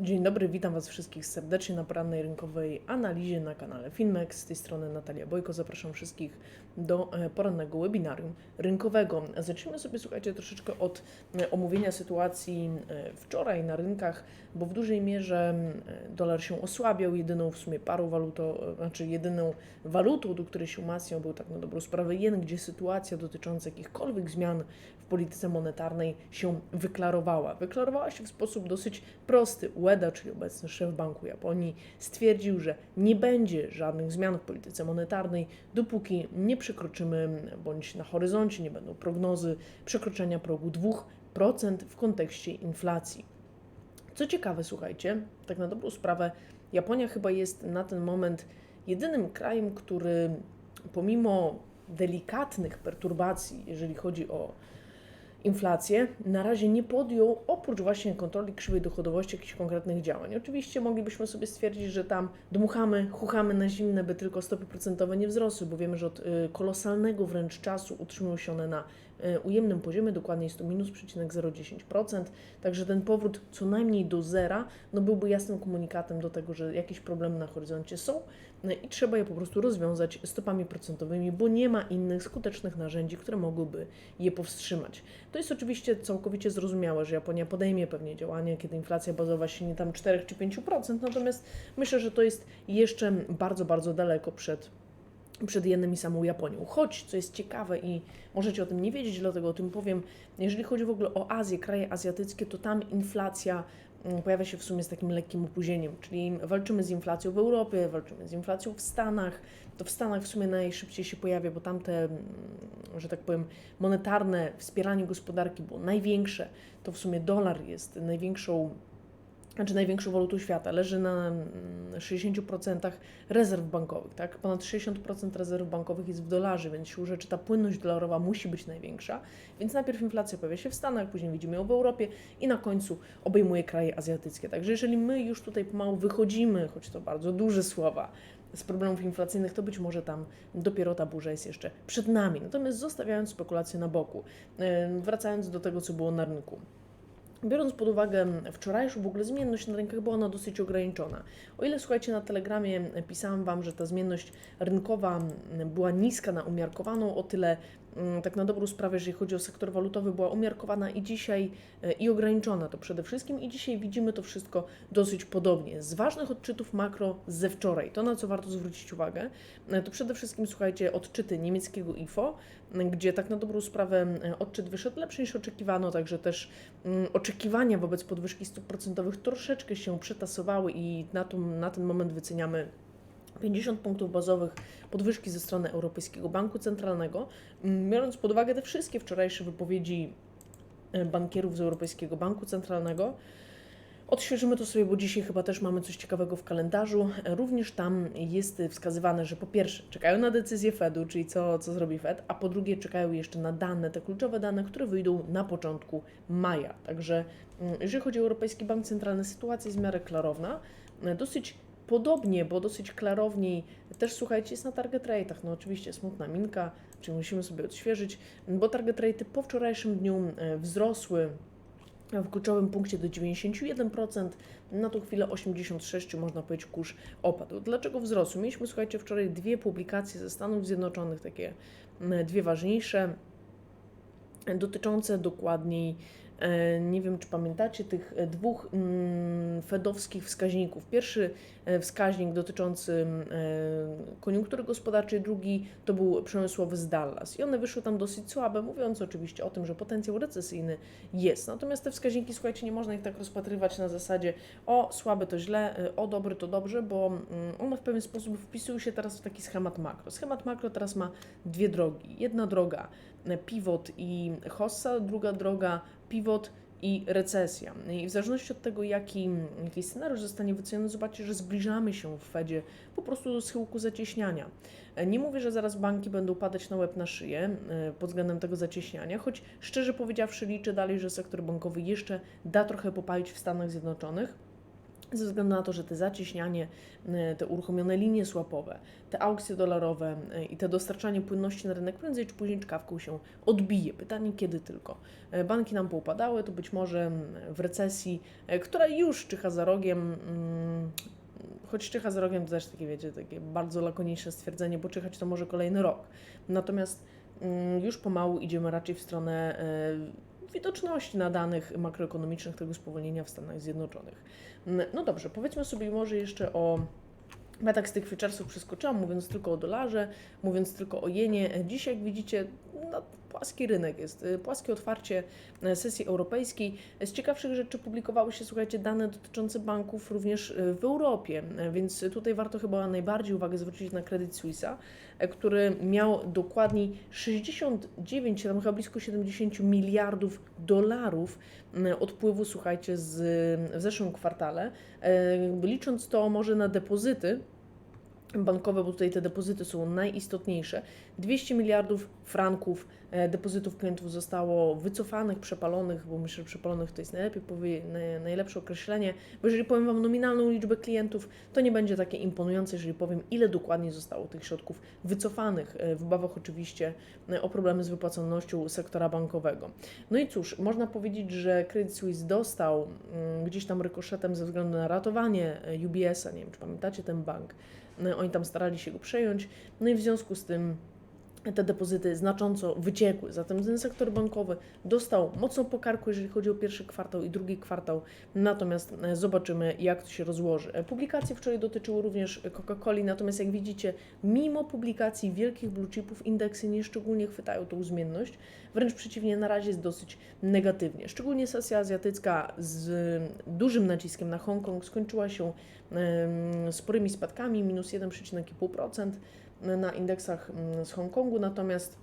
Dzień dobry, witam Was wszystkich serdecznie na porannej rynkowej analizie na kanale Finmex. Z tej strony Natalia Bojko. Zapraszam wszystkich do e, porannego webinarium rynkowego. Zacznijmy sobie, słuchajcie, troszeczkę od e, omówienia sytuacji e, wczoraj na rynkach, bo w dużej mierze dolar się osłabiał. Jedyną w sumie parą walutą, znaczy jedyną walutą, do której się umacniał, był tak na dobrą sprawę jen, gdzie sytuacja dotycząca jakichkolwiek zmian polityce monetarnej się wyklarowała. Wyklarowała się w sposób dosyć prosty. Ueda, czyli obecny szef Banku Japonii, stwierdził, że nie będzie żadnych zmian w polityce monetarnej, dopóki nie przekroczymy, bądź na horyzoncie nie będą prognozy przekroczenia progu 2% w kontekście inflacji. Co ciekawe, słuchajcie, tak na dobrą sprawę, Japonia chyba jest na ten moment jedynym krajem, który pomimo delikatnych perturbacji, jeżeli chodzi o inflację, na razie nie podjął, oprócz właśnie kontroli krzywej dochodowości, jakichś konkretnych działań. Oczywiście moglibyśmy sobie stwierdzić, że tam dmuchamy, chuchamy na zimne, by tylko stopy procentowe nie wzrosły, bo wiemy, że od y, kolosalnego wręcz czasu utrzymują się one na y, ujemnym poziomie, dokładnie jest to minus przecinek 0,10%, także ten powrót co najmniej do zera no byłby jasnym komunikatem do tego, że jakieś problemy na horyzoncie są i trzeba je po prostu rozwiązać stopami procentowymi, bo nie ma innych skutecznych narzędzi, które mogłyby je powstrzymać. To jest oczywiście całkowicie zrozumiałe, że Japonia podejmie pewnie działania, kiedy inflacja bazowa sięgnie tam 4 czy 5%, natomiast myślę, że to jest jeszcze bardzo, bardzo daleko przed przed jednym i samą Japonią. Choć, co jest ciekawe i możecie o tym nie wiedzieć, dlatego o tym powiem, jeżeli chodzi w ogóle o Azję, kraje azjatyckie, to tam inflacja pojawia się w sumie z takim lekkim opóźnieniem, czyli walczymy z inflacją w Europie, walczymy z inflacją w Stanach, to w Stanach w sumie najszybciej się pojawia, bo tamte, mm, że tak powiem, monetarne wspieranie gospodarki było największe, to w sumie dolar jest największą znaczy największą walutą świata, leży na mm, 60% rezerw bankowych, tak? Ponad 60% rezerw bankowych jest w dolarze, więc siłą rzeczy ta płynność dolarowa musi być największa. Więc najpierw inflacja pojawia się w Stanach, później widzimy ją w Europie i na końcu obejmuje kraje azjatyckie. Także jeżeli my już tutaj pomału wychodzimy, choć to bardzo duże słowa, z problemów inflacyjnych, to być może tam dopiero ta burza jest jeszcze przed nami. Natomiast zostawiając spekulacje na boku, yy, wracając do tego, co było na rynku. Biorąc pod uwagę wczorajszą w ogóle zmienność na rynkach, była ona dosyć ograniczona. O ile słuchajcie, na telegramie pisałam Wam, że ta zmienność rynkowa była niska na umiarkowaną, o tyle tak na dobrą sprawę, jeżeli chodzi o sektor walutowy, była umiarkowana i dzisiaj e, i ograniczona to przede wszystkim i dzisiaj widzimy to wszystko dosyć podobnie. Z ważnych odczytów makro ze wczoraj, to na co warto zwrócić uwagę, e, to przede wszystkim słuchajcie odczyty niemieckiego IFO, gdzie tak na dobrą sprawę odczyt wyszedł lepszy niż oczekiwano, także też mm, oczekiwania wobec podwyżki stóp procentowych troszeczkę się przetasowały i na, tą, na ten moment wyceniamy 50 punktów bazowych podwyżki ze strony Europejskiego Banku Centralnego. Mm, Biorąc pod uwagę te wszystkie wczorajsze wypowiedzi e, bankierów z Europejskiego Banku Centralnego, Odświeżymy to sobie, bo dzisiaj chyba też mamy coś ciekawego w kalendarzu. Również tam jest wskazywane, że po pierwsze czekają na decyzję Fedu, czyli co, co zrobi Fed, a po drugie czekają jeszcze na dane, te kluczowe dane, które wyjdą na początku maja. Także mm, jeżeli chodzi o Europejski Bank Centralny, sytuacja jest w miarę klarowna. Dosyć podobnie, bo dosyć klarowniej też słuchajcie, jest na target rate'ach. No oczywiście smutna minka, czyli musimy sobie odświeżyć, bo target rate'y po wczorajszym dniu e, wzrosły w kluczowym punkcie do 91%, na tą chwilę 86% można powiedzieć kurz opadł. Dlaczego wzrosł? Mieliśmy, słuchajcie, wczoraj dwie publikacje ze Stanów Zjednoczonych, takie dwie ważniejsze, dotyczące dokładniej Nie wiem, czy pamiętacie tych e, dwóch mm, fedowskich wskaźników. Pierwszy e, wskaźnik dotyczący mm, koniunktury gospodarczej, drugi to był przemysłowy z Dallas. I one wyszły tam dosyć słabe, mówiąc oczywiście o tym, że potencjał recesyjny jest. Natomiast te wskaźniki, słuchajcie, nie można ich tak rozpatrywać na zasadzie o słabe to źle, o dobry to dobrze, bo mm, one w pewien sposób wpisują się teraz w taki schemat makro. Schemat makro teraz ma dwie drogi. Jedna droga pivot i hossa, druga droga pivot i recesja. I w zależności od tego, jaki, jaki scenariusz zostanie wyceniony, zobaczcie, że zbliżamy się w Fedzie po prostu do schyłku zacieśniania. Nie mówię, że zaraz banki będą padać na łeb na szyję e, pod względem tego zacieśniania, choć szczerze powiedziawszy liczę dalej, że sektor bankowy jeszcze da trochę popalić w Stanach Zjednoczonych ze względu na to, że te zacieśnianie, e, te uruchomione linie słapowe, te aukcje dolarowe e, i te dostarczanie płynności na rynek prędzej czy później czkawką się odbije. Pytanie kiedy tylko. E, Banki nam poupadały, to być może w recesji, która już czyha za rogiem, mm, choć czyha za rogiem to też takie, wiecie, takie bardzo lakoniczne stwierdzenie, bo czyhać to może kolejny rok. Natomiast mm, już pomału idziemy raczej w stronę widoczności na danych makroekonomicznych tego spowolnienia w Stanach Zjednoczonych. No dobrze, powiedzmy sobie może jeszcze o. Ja tak z tych featuresów przeskoczyłam, mówiąc tylko o dolarze, mówiąc tylko o jenie. Dzisiaj, jak widzicie, no, płaski rynek jest, y, płaskie otwarcie e, sesji europejskiej. Z ciekawszych rzeczy publikowały się, słuchajcie, dane dotyczące banków również y, w Europie, więc tutaj warto chyba najbardziej uwagę zwrócić na Credit Suisse, e, który miał dokładniej 69, tam chyba blisko 70 miliardów dolarów odpływu, słuchajcie, z, w zeszłym kwartale. Licząc to może na depozyty, bankowe, bo tutaj te depozyty są najistotniejsze. 200 miliardów franków e, depozytów klientów zostało wycofanych, przepalonych, bo myślę, że przepalonych to jest najlepiej najlepsze określenie, bo jeżeli powiem Wam nominalną liczbę klientów, to nie będzie takie imponujące, jeżeli powiem, ile dokładnie zostało tych środków wycofanych, e, w obawach oczywiście e, o problemy z wypłacalnością sektora bankowego. No i cóż, można powiedzieć, że Credit Suisse dostał mm, gdzieś tam rykoszetem ze względu na ratowanie UBS-a, nie wiem, czy pamiętacie ten bank, oni tam starali się go przejąć, no i w związku z tym te depozyty znacząco wyciekły. Zatem ten sektor bankowy dostał mocno po karku, jeżeli chodzi o pierwszy kwartał i drugi kwartał. Natomiast e, zobaczymy, jak to się rozłoży. E, Publikacje wczoraj dotyczyły również Coca-Coli, natomiast jak widzicie, mimo publikacji wielkich blue chipów, indeksy nie szczególnie chwytają tą zmienność. Wręcz przeciwnie, na razie jest dosyć negatywnie. Szczególnie sesja azjatycka z dużym naciskiem na Hongkong skończyła się sporymi spadkami, minus 1,5% na indeksach mm, z Hongkongu, natomiast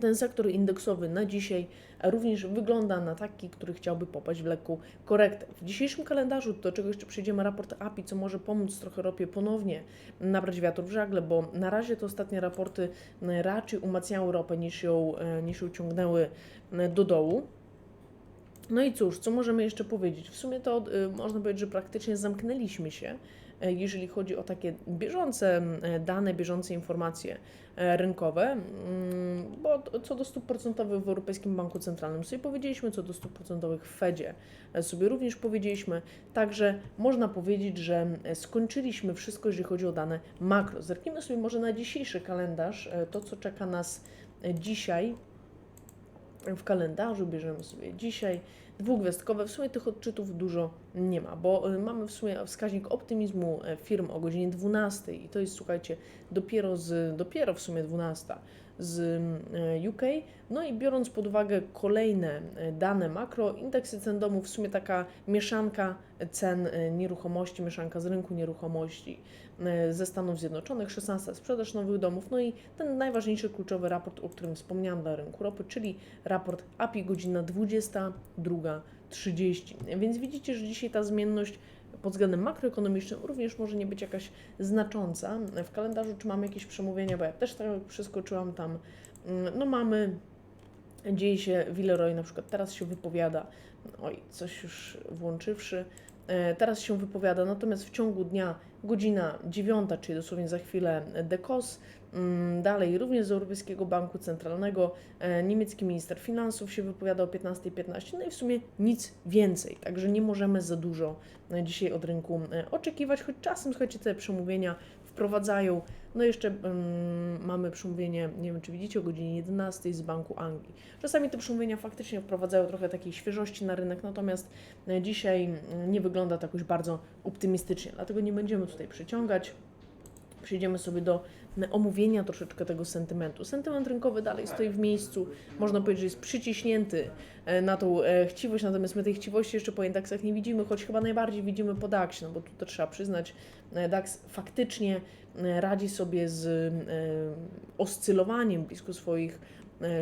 ten sektor indeksowy na dzisiaj również wygląda na taki, który chciałby popaść w lekką korektę. W dzisiejszym kalendarzu, do czego jeszcze przejdziemy, raport API, co może pomóc trochę ropie ponownie nabrać wiatr w żagle, bo na razie te ostatnie raporty e, raczej umacniały ropę niż ją, e, niż ją ciągnęły e, do dołu. No i cóż, co możemy jeszcze powiedzieć? W sumie to y, można powiedzieć, że praktycznie zamknęliśmy się, e, jeżeli chodzi o takie bieżące e, dane, bieżące informacje e, rynkowe, mm, bo co do stóp procentowych w Europejskim Banku Centralnym sobie powiedzieliśmy, co do stóp procentowych w Fedzie sobie również powiedzieliśmy, także można powiedzieć, że skończyliśmy wszystko, jeżeli chodzi o dane makro. Zerknijmy sobie może na dzisiejszy kalendarz, to co czeka nas dzisiaj, w kalendarzu, bierzemy sobie dzisiaj dwugwiazdkowe. W sumie tych odczytów dużo nie ma, bo y, mamy w sumie wskaźnik optymizmu e, firm o godzinie 12 i to jest, słuchajcie, dopiero, z, dopiero w sumie 12 z e, UK. No i biorąc pod uwagę kolejne e, dane makro, indeksy cen domów, w sumie taka mieszanka cen e, nieruchomości, mieszanka z rynku nieruchomości ze Stanów Zjednoczonych, 16 sprzedaż nowych domów, no i ten najważniejszy kluczowy raport, o którym wspomniałam dla rynku ropy, czyli raport API godzina 22.30. Więc widzicie, że dzisiaj ta zmienność pod względem makroekonomicznym również może nie być jakaś znacząca. W kalendarzu czy mamy jakieś przemówienia, bo ja też tak przeskoczyłam tam, mm, no mamy dzieje się Villeroy na przykład teraz się wypowiada, oj, coś już włączywszy, e, teraz się wypowiada, natomiast w ciągu dnia godzina 9, czyli dosłownie za chwilę DECOS, mm, dalej również z Europejskiego Banku Centralnego, e, niemiecki minister finansów się wypowiada o 15.15, no i w sumie nic więcej, także nie możemy za dużo e, dzisiaj od rynku e, oczekiwać, choć czasem, słuchajcie, te przemówienia wprowadzają. No jeszcze mm, mamy przemówienie, nie wiem czy widzicie, o godzinie 11 z Banku Anglii. Czasami te przemówienia faktycznie wprowadzają trochę takiej świeżości na rynek, natomiast dzisiaj mm, nie wygląda to jakoś bardzo optymistycznie, dlatego nie będziemy tutaj przeciągać. Przejdziemy sobie do omówienia troszeczkę tego sentymentu. Sentyment rynkowy dalej stoi w miejscu, można powiedzieć, że jest przyciśnięty e, na tą e, chciwość, natomiast my tej chciwości jeszcze po indeksach nie widzimy, choć chyba najbardziej widzimy po DAX, no bo tu to trzeba przyznać, e, DAX faktycznie radzi sobie z oscylowaniem blisko swoich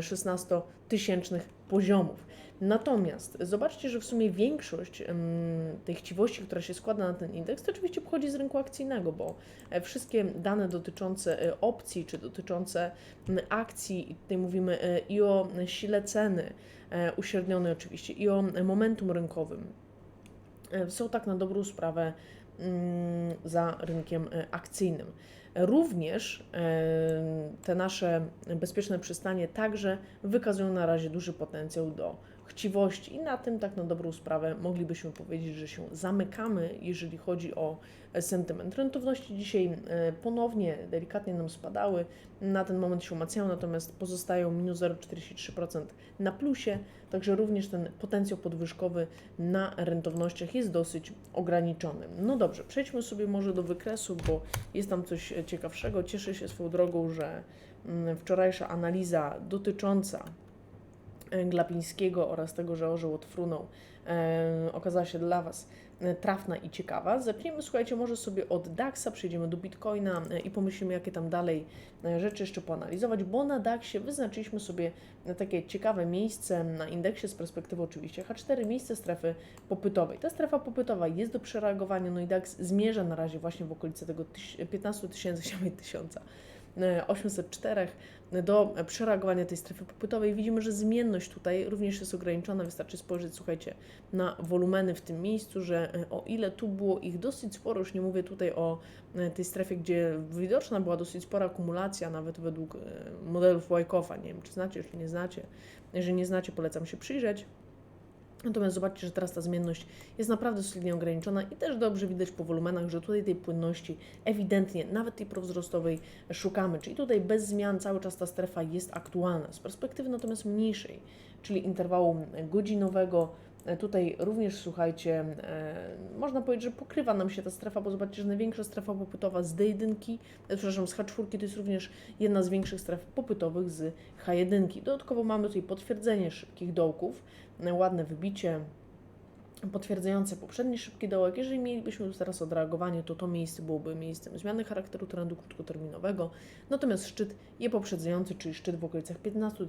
16-tysięcznych poziomów. Natomiast zobaczcie, że w sumie większość tej chciwości, która się składa na ten indeks, to oczywiście pochodzi z rynku akcyjnego, bo e, wszystkie dane dotyczące e, opcji czy dotyczące akcji, tutaj mówimy e, i o sile ceny, uśrednionej oczywiście, i o momentum rynkowym, są tak na dobrą sprawę za rynkiem akcyjnym. Również te nasze bezpieczne przystanie także wykazują na razie duży potencjał do chciwości i na tym tak na dobrą sprawę moglibyśmy powiedzieć, że się zamykamy, jeżeli chodzi o sentyment. Rentowności dzisiaj e, ponownie delikatnie nam spadały, na ten moment się umacniają, natomiast pozostają minus 0,43% na plusie, także również ten potencjał podwyżkowy na rentownościach jest dosyć ograniczony. No dobrze, przejdźmy sobie może do wykresu, bo jest tam coś ciekawszego. Cieszę się swoją drogą, że mm, wczorajsza analiza dotycząca Glapińskiego oraz tego, że orzeł odfrunął, e, okazała się dla Was e, trafna i ciekawa. Zepniemy, słuchajcie, może sobie od DAX-a, przejdziemy do Bitcoina e, i pomyślimy, jakie tam dalej e, rzeczy jeszcze poanalizować, bo na DAX-ie wyznaczyliśmy sobie takie ciekawe miejsce na indeksie z perspektywy oczywiście H4, miejsce strefy popytowej. Ta strefa popytowa jest do przereagowania, no i DAX zmierza na razie właśnie w okolicy tego 15 tysięcy, chciałbym tysiąca. 804 do przereagowania tej strefy popytowej. Widzimy, że zmienność tutaj również jest ograniczona. Wystarczy spojrzeć, słuchajcie, na wolumeny w tym miejscu, że e, o ile tu było ich dosyć sporo, już nie mówię tutaj o e, tej strefie, gdzie widoczna była dosyć spora akumulacja, nawet według e, modelów Wyckoff'a. Nie wiem, czy znacie, czy nie znacie. Jeżeli nie znacie, polecam się przyjrzeć. Natomiast zobaczcie, że teraz ta zmienność jest naprawdę solidnie ograniczona i też dobrze widać po wolumenach, że tutaj tej płynności ewidentnie, nawet tej prowzrostowej szukamy. Czyli tutaj bez zmian cały czas ta strefa jest aktualna. Z perspektywy natomiast mniejszej, czyli interwału godzinowego, Tutaj również, słuchajcie, e, można powiedzieć, że pokrywa nam się ta strefa, bo zobaczcie, że największa strefa popytowa z D1, e, przepraszam, z H4 to jest również jedna z większych stref popytowych z H1. Dodatkowo mamy tutaj potwierdzenie szybkich dołków, ładne wybicie potwierdzające poprzedni szybki dołek. Jeżeli mielibyśmy już teraz odreagowanie, to to miejsce byłoby miejscem zmiany charakteru trendu krótkoterminowego, natomiast szczyt je poprzedzający, czyli szczyt w okolicach 15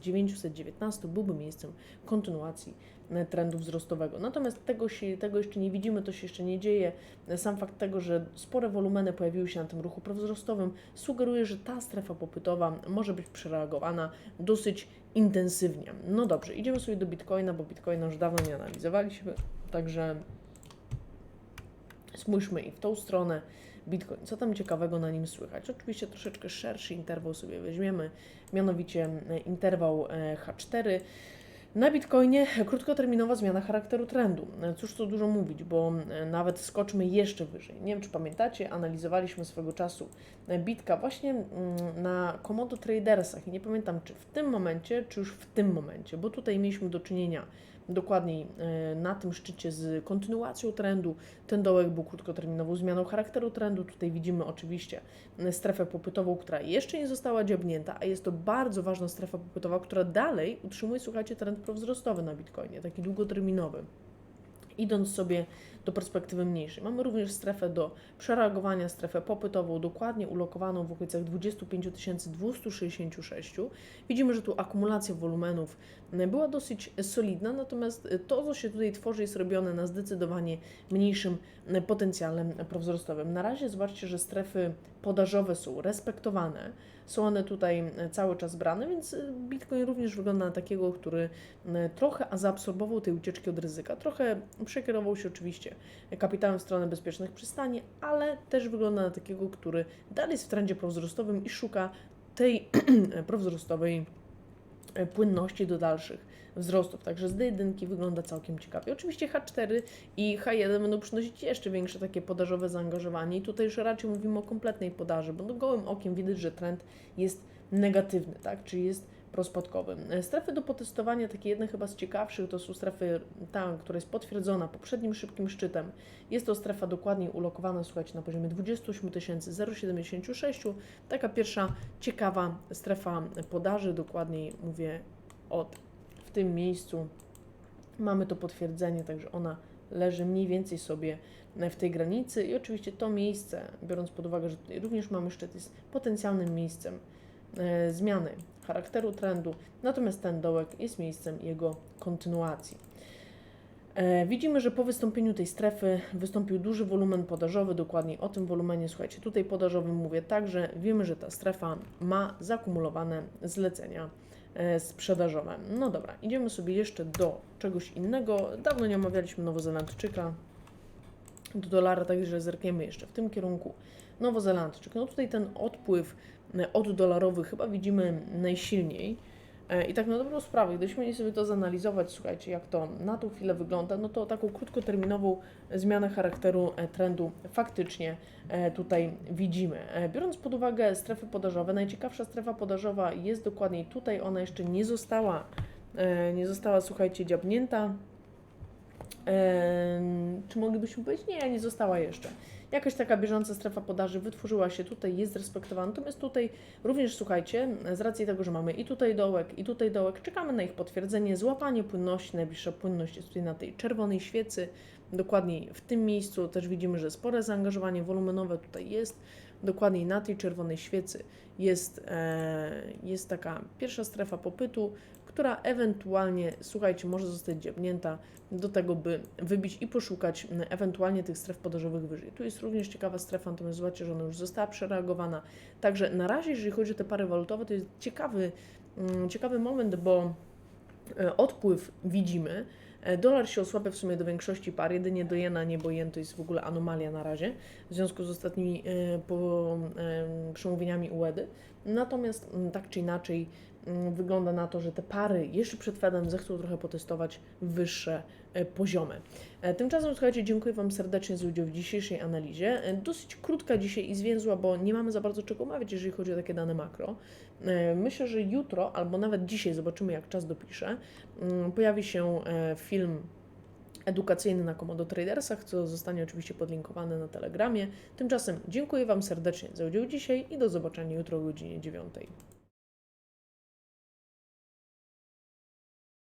919 byłby miejscem kontynuacji e, trendu wzrostowego. Natomiast tego, się, tego jeszcze nie widzimy, to się jeszcze nie dzieje. Sam fakt tego, że spore wolumeny pojawiły się na tym ruchu prowzrostowym, sugeruje, że ta strefa popytowa może być przereagowana dosyć intensywnie. No dobrze, idziemy sobie do Bitcoina, bo Bitcoina już dawno nie analizowaliśmy, także spójrzmy i w tą stronę. Bitcoin, co tam ciekawego na nim słychać? Oczywiście troszeczkę szerszy interwał sobie weźmiemy, mianowicie e, interwał e, H4. Na Bitcoinie krótkoterminowa zmiana charakteru trendu. Cóż tu dużo mówić, bo e, nawet skoczmy jeszcze wyżej. Nie wiem, czy pamiętacie, analizowaliśmy swego czasu Bitka właśnie mm, na Komodo Tradersach i nie pamiętam, czy w tym momencie, czy już w tym momencie, bo tutaj mieliśmy do czynienia dokładniej e, na tym szczycie z kontynuacją trendu. Ten dołek był krótkoterminową zmianą charakteru trendu. Tutaj widzimy oczywiście e, strefę popytową, która jeszcze nie została dziabnięta, a jest to bardzo ważna strefa popytowa, która dalej utrzymuje, słuchajcie, trend prowzrostowy na Bitcoinie, taki długoterminowy. Idąc sobie do perspektywy mniejszej. Mamy również strefę do przereagowania, strefę popytową, dokładnie ulokowaną w okolicach 25 266. Widzimy, że tu akumulacja wolumenów była dosyć solidna, natomiast to, co się tutaj tworzy, jest robione na zdecydowanie mniejszym potencjale prowzrostowym. Na razie zobaczcie, że strefy podażowe są respektowane, są one tutaj cały czas brane, więc Bitcoin również wygląda na takiego, który trochę zaabsorbował tej ucieczki od ryzyka, trochę przekierował się oczywiście kapitałem w stronę bezpiecznych przystani, ale też wygląda na takiego, który dalej jest w trendzie prowzrostowym i szuka tej prowzrostowej płynności do dalszych wzrostów. Także z D1 wygląda całkiem ciekawie. Oczywiście H4 i H1 będą przynosić jeszcze większe takie podażowe zaangażowanie i tutaj już raczej mówimy o kompletnej podaży, bo no gołym okiem widać, że trend jest negatywny, tak? Czyli jest prospadkowym. Strefy do potestowania, takie jedne chyba z ciekawszych, to są strefy ta, która jest potwierdzona poprzednim szybkim szczytem. Jest to strefa dokładnie ulokowana, słuchajcie, na poziomie 28 076. Taka pierwsza ciekawa strefa podaży, dokładniej mówię od w tym miejscu. Mamy to potwierdzenie, także ona leży mniej więcej sobie w tej granicy i oczywiście to miejsce, biorąc pod uwagę, że tutaj również mamy szczyt, jest potencjalnym miejscem e, zmiany charakteru trendu, natomiast ten dołek jest miejscem jego kontynuacji. E, widzimy, że po wystąpieniu tej strefy wystąpił duży wolumen podażowy, dokładniej o tym wolumenie, słuchajcie, tutaj podażowym mówię także, wiemy, że ta strefa ma zakumulowane zlecenia e, sprzedażowe. No dobra, idziemy sobie jeszcze do czegoś innego. Dawno nie omawialiśmy Nowozelandczyka do dolara, także zerkniemy jeszcze w tym kierunku. Nowozelandczyk. No tutaj ten odpływ e, oddolarowy chyba widzimy najsilniej. E, I tak na dobrą sprawę, gdybyśmy mieli sobie to zanalizować, słuchajcie, jak to na tą chwilę wygląda, no to taką krótkoterminową zmianę charakteru e, trendu faktycznie e, tutaj widzimy. Biorąc pod uwagę strefy podażowe, najciekawsza strefa podażowa jest dokładniej tutaj, ona jeszcze nie została, nie została, słuchajcie, dziabnięta. Czy moglibyśmy powiedzieć? Nie, nie została jeszcze. Jakaś taka bieżąca strefa podaży wytworzyła się tutaj, jest respektowana. Natomiast tutaj również, słuchajcie, z racji tego, że mamy i tutaj dołek, i tutaj dołek, czekamy na ich potwierdzenie, złapanie płynności. Najbliższa płynność jest tutaj na tej czerwonej świecy. Dokładniej w tym miejscu też widzimy, że spore zaangażowanie wolumenowe tutaj jest. Dokładniej na tej czerwonej świecy jest, e, jest taka pierwsza strefa popytu, która ewentualnie, słuchajcie, może zostać dziabnięta do tego, by wybić i poszukać ewentualnie tych stref podażowych wyżej. Tu jest również ciekawa strefa, natomiast zobaczcie, że ona już została przereagowana. Także na razie, jeżeli chodzi o te pary walutowe, to jest ciekawy, ciekawy moment, bo e, odpływ widzimy. E, Dolar się osłabia w sumie do większości par, jedynie do jena, nie, bo jen to jest w ogóle anomalia na razie, w związku z ostatnimi e, po, e, przemówieniami UED. Natomiast m, tak czy inaczej wygląda na to, że te pary jeszcze przed Fedem zechcą trochę potestować wyższe e, poziomy. E, Tymczasem, słuchajcie, dziękuję Wam serdecznie za udział w dzisiejszej analizie. E, Dosyć krótka dzisiaj i zwięzła, bo nie mamy za bardzo czego omawiać, jeżeli chodzi o takie dane makro. Myślę, że jutro albo nawet dzisiaj, zobaczymy jak czas dopisze, mm, pojawi się film edukacyjny na Komodo Tradersach, co zostanie oczywiście podlinkowane na Telegramie. Tymczasem dziękuję Wam serdecznie za udział dzisiaj i do zobaczenia jutro o godzinie 9.